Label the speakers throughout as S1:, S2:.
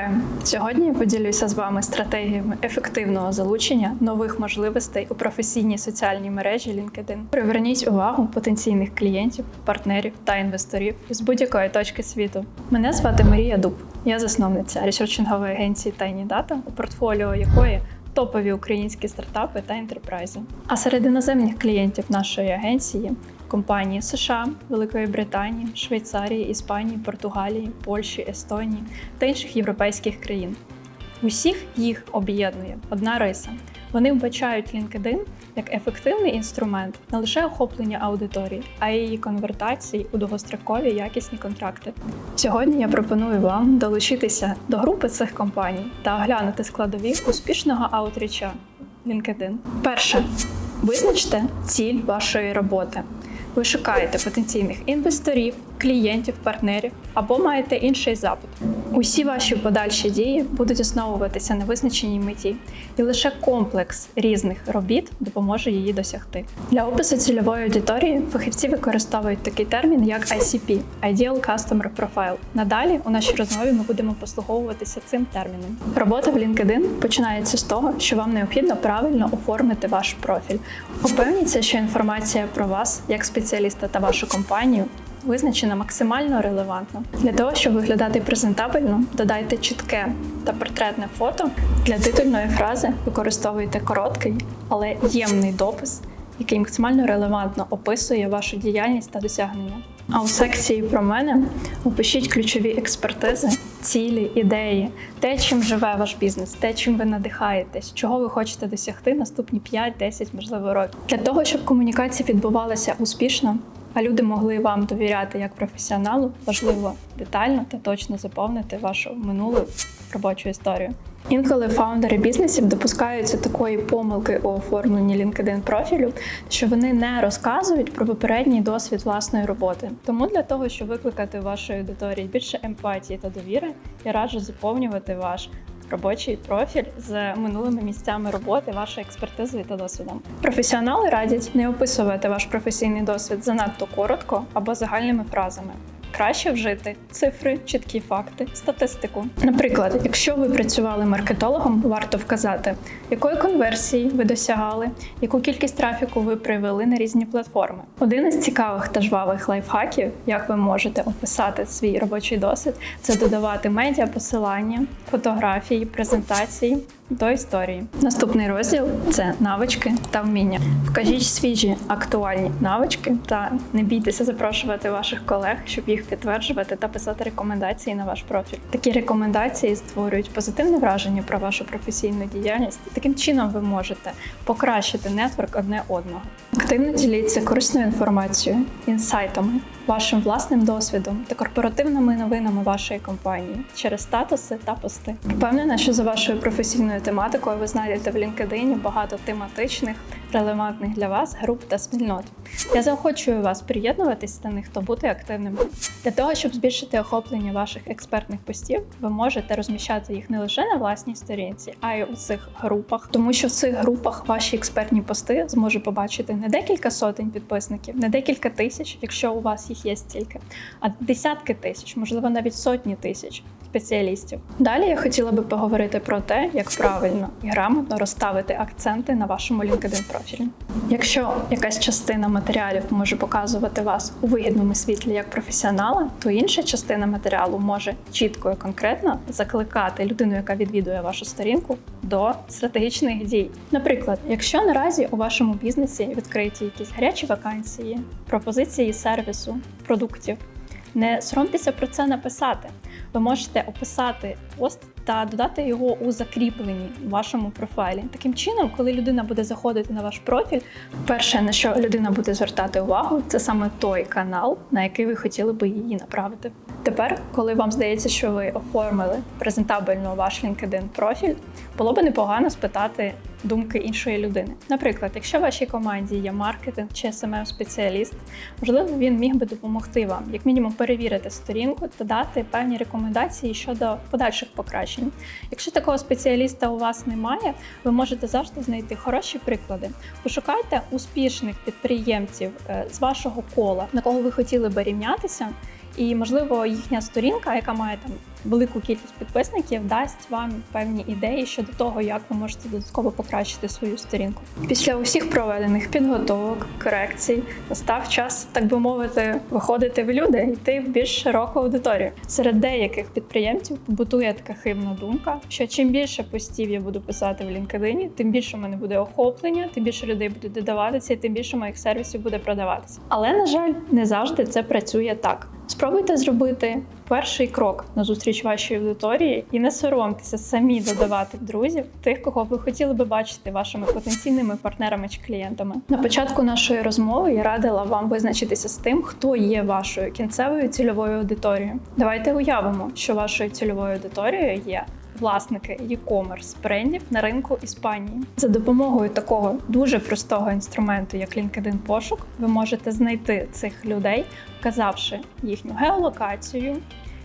S1: Вітаю! Сьогодні я поділюся з вами стратегіями ефективного залучення нових можливостей у професійній соціальній мережі LinkedIn. Приверніть увагу потенційних клієнтів, партнерів та інвесторів з будь-якої точки світу. Мене звати Марія Дуб. Я засновниця ресерчингової агенції Tiny Data, у портфоліо якої топові українські стартапи та ентерпрайзи. А серед іноземних клієнтів нашої агенції компанії США, Великої Британії, Швейцарії, Іспанії, Португалії, Польщі, Естонії та інших європейських країн. Усіх їх об'єднує одна риса. Вони вбачають LinkedIn як ефективний інструмент не лише охоплення аудиторії, а й її конвертації у довгострокові якісні контракти. Сьогодні я пропоную вам долучитися до групи цих компаній та оглянути складові успішного аутріча LinkedIn. Перше, визначте ціль вашої роботи. Ви шукаєте потенційних інвесторів, клієнтів, партнерів або маєте інший запит. Усі ваші подальші дії будуть основуватися на визначеній меті, і лише комплекс різних робіт допоможе її досягти. Для опису цільової аудиторії фахівці використовують такий термін, як ICP – Ideal Customer Profile. Надалі у нашій розмові ми будемо послуговуватися цим терміном. Робота в LinkedIn починається з того, що вам необхідно правильно оформити ваш профіль. Упевніться, що інформація про вас як спеціаліста та вашу компанію визначена максимально релевантно. Для того, щоб виглядати презентабельно, додайте чітке та портретне фото. Для титульної фрази використовуйте короткий, але ємний допис, який максимально релевантно описує вашу діяльність та досягнення. А у секції про мене опишіть ключові експертизи, цілі, ідеї, те, чим живе ваш бізнес, те, чим ви надихаєтесь, чого ви хочете досягти наступні 5-10, можливо, років. Для того, щоб комунікація відбувалася успішно, а люди могли вам довіряти як професіоналу, важливо детально та точно заповнити вашу минулу робочу історію. Інколи фаундери бізнесів допускаються такої помилки у оформленні LinkedIn профілю, що вони не розказують про попередній досвід власної роботи. Тому для того, щоб викликати у вашої аудиторії більше емпатії та довіри, я раджу заповнювати ваш робочий профіль з минулими місцями роботи, вашою експертизою та досвідом. Професіонали радять не описувати ваш професійний досвід занадто коротко або загальними фразами. Краще вжити цифри, чіткі факти, статистику. Наприклад, якщо ви працювали маркетологом, варто вказати, якої конверсії ви досягали, яку кількість трафіку ви привели на різні платформи. Один із цікавих та жвавих лайфхаків, як ви можете описати свій робочий досвід, це додавати медіа посилання, фотографії, презентації до історії. Наступний розділ це навички та вміння. Вкажіть свіжі актуальні навички та не бійтеся запрошувати ваших колег, щоб їх підтверджувати та писати рекомендації на ваш профіль. Такі рекомендації створюють позитивне враження про вашу професійну діяльність. Таким чином ви можете покращити нетворк одне одного. Активно діліться корисною інформацією, інсайтами, вашим власним досвідом та корпоративними новинами вашої компанії через статуси та пости. Впевнена, що за вашою професійною тематикою ви знайдете в LinkedIn багато тематичних, релевантних для вас груп та спільнот. Я заохочую вас приєднуватись до них та бути активними. Для того, щоб збільшити охоплення ваших експертних постів, ви можете розміщати їх не лише на власній сторінці, а й у цих групах, тому що в цих групах ваші експертні пости зможе побачити не декілька сотень підписників, не декілька тисяч, якщо у вас їх є стільки, а десятки тисяч, можливо, навіть сотні тисяч спеціалістів. Далі я хотіла би поговорити про те, як правильно і грамотно розставити акценти на вашому LinkedIn профілі. Якщо якась частина матеріалів може показувати вас у вигідному світлі як професіонала, то інша частина матеріалу може чітко і конкретно закликати людину, яка відвідує вашу сторінку, до стратегічних дій. Наприклад, якщо наразі у вашому бізнесі відкриті якісь гарячі вакансії, пропозиції сервісу, продуктів. Не соромтеся про це написати. Ви можете описати пост та додати його у закріпленні вашому профайлі. Таким чином, коли людина буде заходити на ваш профіль, перше на що людина буде звертати увагу, це саме той канал, на який ви хотіли би її направити. Тепер, коли вам здається, що ви оформили презентабельно ваш LinkedIn профіль, було би непогано спитати думки іншої людини. Наприклад, якщо в вашій команді є маркетинг чи smm спеціаліст можливо, він міг би допомогти вам, як мінімум, перевірити сторінку та дати певні рекомендації щодо подальших покращень. Якщо такого спеціаліста у вас немає, ви можете завжди знайти хороші приклади. Пошукайте успішних підприємців е, з вашого кола, на кого ви хотіли би рівнятися І можливо, їхня сторінка, яка має там велику кількість підписників, дасть вам певні ідеї щодо того, як ви можете додатково покращити свою сторінку. Після усіх проведених підготовок, корекцій, настав час, так би мовити, виходити в люди, йти в більш широку аудиторію. Серед деяких підприємців побутує така хибна думка, що чим більше постів я буду писати в LinkedIn, тим більше в мене буде охоплення, тим більше людей буде додаватися, і тим більше моїх сервісів буде продаватися. Але на жаль, не завжди це працює так. Спробуйте зробити перший крок на зустріч вашій аудиторії і не соромтеся самі додавати друзів тих, кого ви хотіли би бачити вашими потенційними партнерами чи клієнтами. На початку нашої розмови я радила вам визначитися з тим, хто є вашою кінцевою цільовою аудиторією. Давайте уявимо, що вашою цільовою аудиторією є. Власники e-commerce брендів на ринку Іспанії за допомогою такого дуже простого інструменту, як LinkedIn пошук, ви можете знайти цих людей, вказавши їхню геолокацію,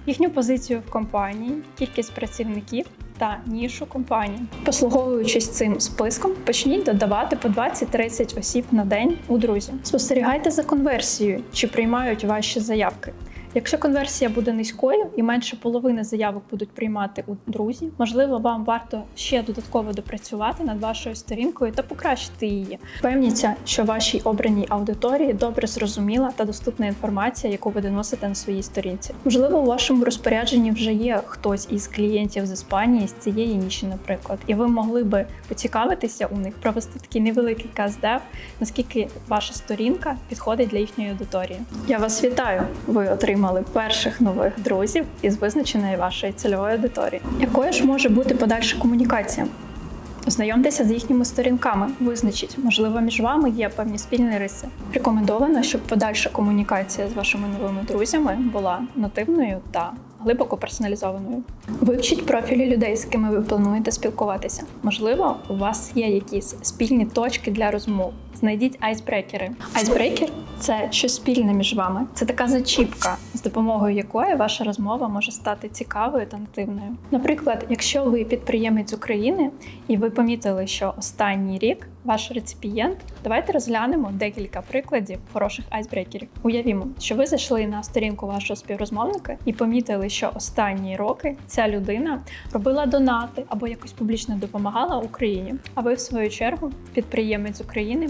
S1: їхню позицію в компанії, кількість працівників та нішу компанії. Послуговуючись цим списком, почніть додавати по 20-30 осіб на день у друзі. Спостерігайте за конверсією, чи приймають ваші заявки. Якщо конверсія буде низькою і менше половини заявок будуть приймати у друзі, можливо, вам варто ще додатково допрацювати над вашою сторінкою та покращити її. Впевніться, що вашій обраній аудиторії добре зрозуміла та доступна інформація, яку ви доносите на своїй сторінці. Можливо, у вашому розпорядженні вже є хтось із клієнтів з Іспанії з цієї ніші, наприклад, і ви могли би поцікавитися у них, провести такий невеликий каздев, наскільки ваша сторінка підходить для їхньої аудиторії. Я вас вітаю! Ви отримали перших нових друзів із визначеної вашої цільової аудиторії. Якою ж може бути подальша комунікація? Ознайомтеся з їхніми сторінками, визначіть, можливо, між вами є певні спільні риси. Рекомендовано, щоб подальша комунікація з вашими новими друзями була нативною та глибоко персоналізованою. Вивчіть профілі людей, з якими ви плануєте спілкуватися. Можливо, у вас є якісь спільні точки для розмов. Знайдіть айсбрекери. Айсбрекер це щось спільне між вами. Це така зачіпка, з допомогою якої ваша розмова може стати цікавою та нативною. Наприклад, якщо ви підприємець України і ви помітили, що останній рік ваш реципієнт, давайте розглянемо декілька прикладів хороших айсбрекерів. Уявімо, що ви зайшли на сторінку вашого співрозмовника і помітили, що останні роки ця людина робила донати або якось публічно допомагала Україні. А ви, в свою чергу, підприємець України,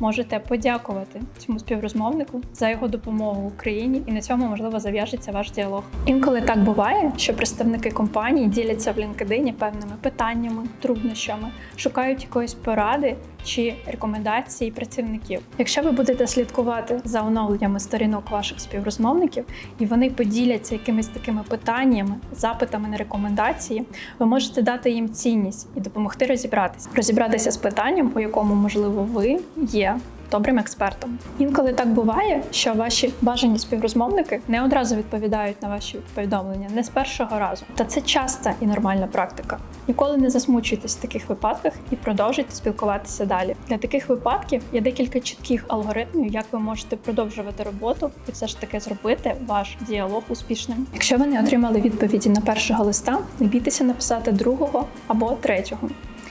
S1: можете подякувати цьому співрозмовнику за його допомогу Україні, і на цьому можливо зав'яжеться ваш діалог. Інколи так буває, що представники компанії діляться в LinkedIn певними питаннями, труднощами, шукають якоїсь поради чи рекомендації працівників. Якщо ви будете слідкувати за оновленнями сторінок ваших співрозмовників, і вони поділяться якимись такими питаннями, запитами на рекомендації, ви можете дати їм цінність і допомогти розібратися, розібратися з питанням, у якому можливо ви є. Добрим експертом. Інколи так буває, що ваші бажані співрозмовники не одразу відповідають на ваші повідомлення, не з першого разу. Та це часта і нормальна практика. Ніколи не засмучуйтесь в таких випадках і продовжуйте спілкуватися далі. Для таких випадків є декілька чітких алгоритмів, як ви можете продовжувати роботу і все ж таки зробити ваш діалог успішним. Якщо ви не отримали відповіді на першого листа, не бійтеся написати другого або третього.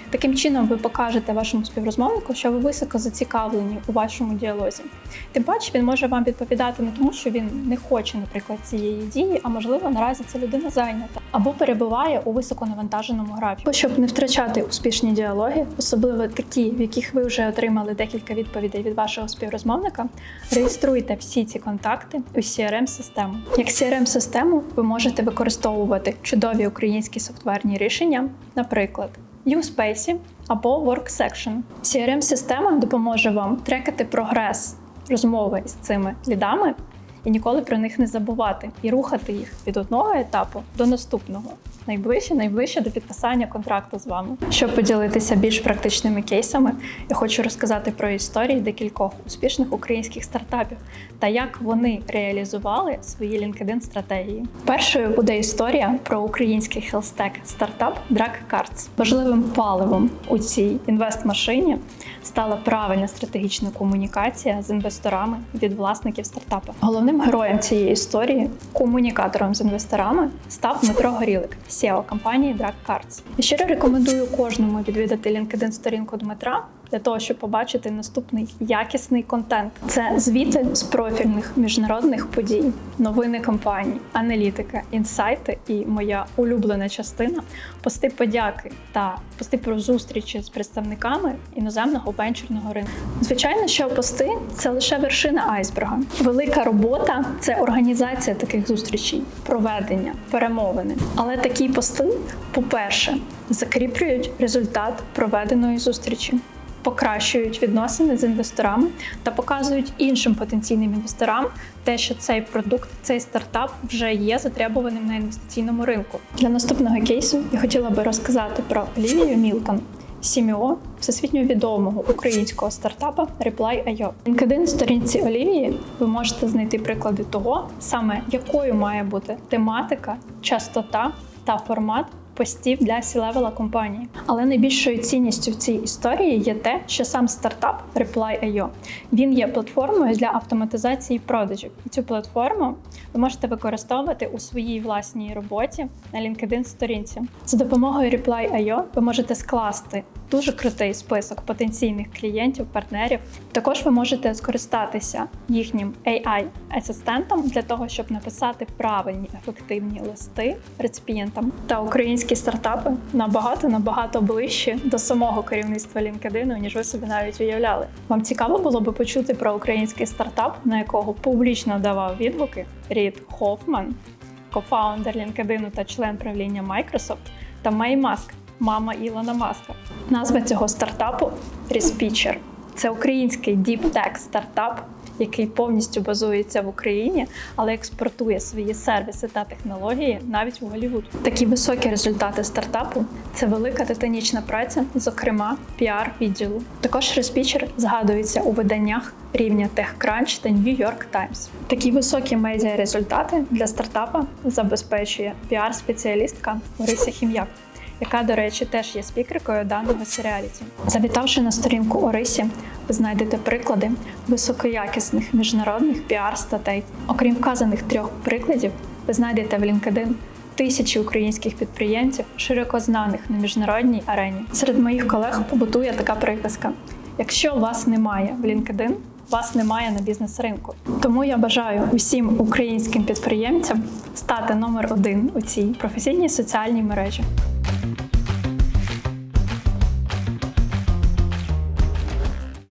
S1: Таким чином, ви покажете вашому співрозмовнику, що ви високо зацікавлені у вашому діалозі. Тим паче, він може вам відповідати не тому, що він не хоче, наприклад, цієї дії, а можливо, наразі ця людина зайнята або перебуває у високонавантаженому графіку. Щоб не втрачати успішні діалоги, особливо такі, в яких ви вже отримали декілька відповідей від вашого співрозмовника, реєструйте всі ці контакти у CRM-систему. Як CRM-систему ви можете використовувати чудові українські софтверні рішення, наприклад. USpace або WorkSection. CRM-система допоможе вам трекати прогрес розмови з цими лідами і ніколи про них не забувати і рухати їх від одного етапу до наступного. Найближче, найближче до підписання контракту з вами. Щоб поділитися більш практичними кейсами, я хочу розказати про історії декількох успішних українських стартапів та як вони реалізували свої LinkedIn стратегії. Першою буде історія про український хелстек стартап Drag Cards. Важливим паливом у цій інвест-машині стала правильна стратегічна комунікація з інвесторами від власників стартапу. Головним героєм цієї історії, комунікатором з інвесторами, став Дмитро Горілик, SEO компанії DragCards. Щиро рекомендую кожному відвідати LinkedIn сторінку Дмитра для того, щоб побачити наступний якісний контент. Це звіти з профільних міжнародних подій, новини компаній, аналітика, інсайти і моя улюблена частина пости подяки та пости про зустрічі з представниками іноземного венчурного ринку. Звичайно, що пости це лише вершина айсберга. Велика робота це організація таких зустрічей, проведення, перемовини. Але такі пости, по-перше, закріплюють результат проведеної зустрічі. Покращують відносини з інвесторами та показують іншим потенційним інвесторам те, що цей продукт, цей стартап вже є затребуваним на інвестиційному ринку. Для наступного кейсу я хотіла би розказати про Олівію Мілкон, CMO всесвітньо відомого українського стартапа Reply.io. LinkedIn сторінці Олівії ви можете знайти приклади того, саме якою має бути тематика, частота та формат постів для C-левела компанії. Але найбільшою цінністю в цій історії є те, що сам стартап Reply.io він є платформою для автоматизації продажів. І цю платформу ви можете використовувати у своїй власній роботі на LinkedIn сторінці. За допомогою Reply.io ви можете скласти дуже крутий список потенційних клієнтів, партнерів. Також ви можете скористатися їхнім AI-асистентом для того, щоб написати правильні ефективні листи реципієнтам. Та українські стартапи набагато набагато ближче до самого керівництва LinkedIn, ніж ви собі навіть уявляли. Вам цікаво було би почути про український стартап, на якого публічно давав відгуки Рід Хофман, кофаундер LinkedIn та член правління Microsoft, та Мей Маск, мама Ілона Маска. Назва цього стартапу Respicher. Це український діптек стартап, який повністю базується в Україні, але експортує свої сервіси та технології навіть в Голлівуд. Такі високі результати стартапу це велика титанічна праця, зокрема піар відділу. Також Respicher згадується у виданнях рівня TechCrunch та New York Times. Такі високі медіа результати для стартапа забезпечує піар-спеціалістка Орися Хім'як яка, до речі, теж є спікеркою даного серіаліті. Завітавши на сторінку Орисі, ви знайдете приклади високоякісних міжнародних піар-статей. Окрім вказаних трьох прикладів, ви знайдете в LinkedIn тисячі українських підприємців, широко знаних на міжнародній арені. Серед моїх колег побутує така приказка: якщо вас немає в LinkedIn, вас немає на бізнес-ринку. Тому я бажаю усім українським підприємцям стати номер один у цій професійній соціальній мережі.